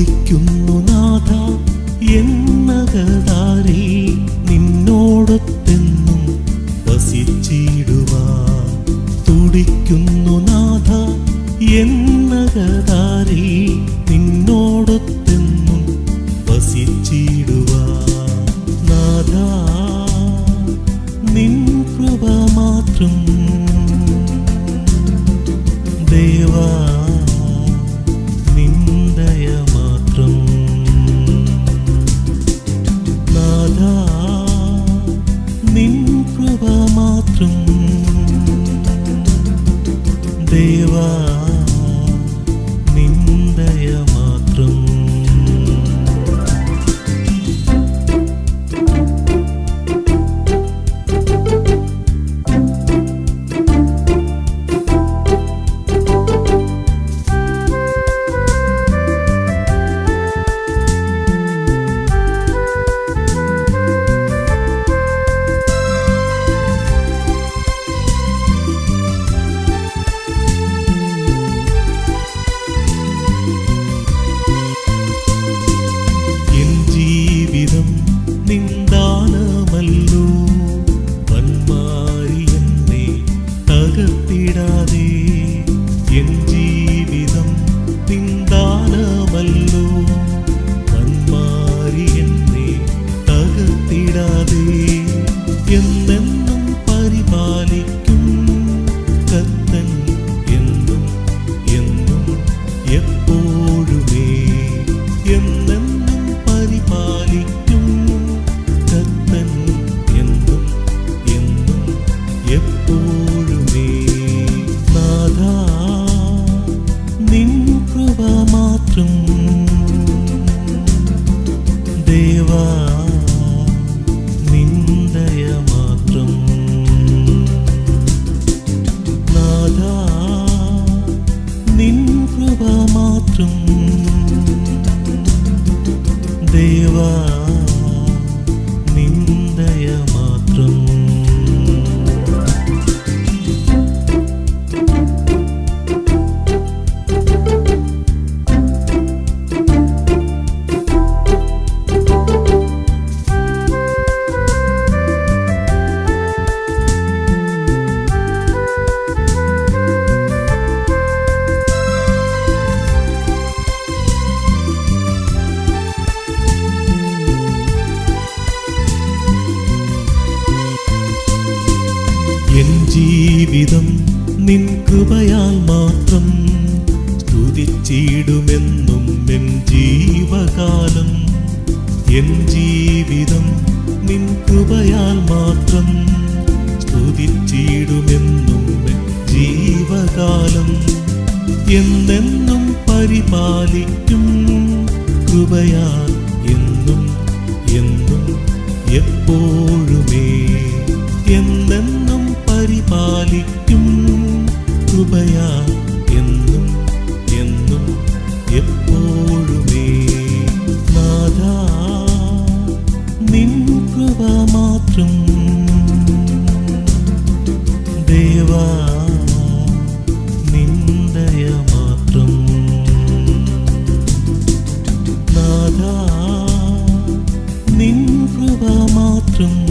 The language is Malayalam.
സ്തുതിക്കുന്നു നാഥ എന്നകതാരി നിന്നോടൊത്തെന്നും വസിച്ചിടുവാ തുടിക്കുന്നു നാഥ എന്നകതാരി നിന്നോടൊത്തെന്നും വസിച്ചിടുവാ നാഥ നിൻ കൃപ മാത്രം 中。ദേവാ നിന്ദയ മാത്രം. നിൻ കൃപ മാത്രം. ജീവിതം നിൻ കൃപയാൽ മാത്രം സ്തുതിച്ചിടുമെന്നും എൻ ജീവകാലം. എൻ ജീവിതം നിൻ കൃപയാൽ മാത്രം ചുറ്റും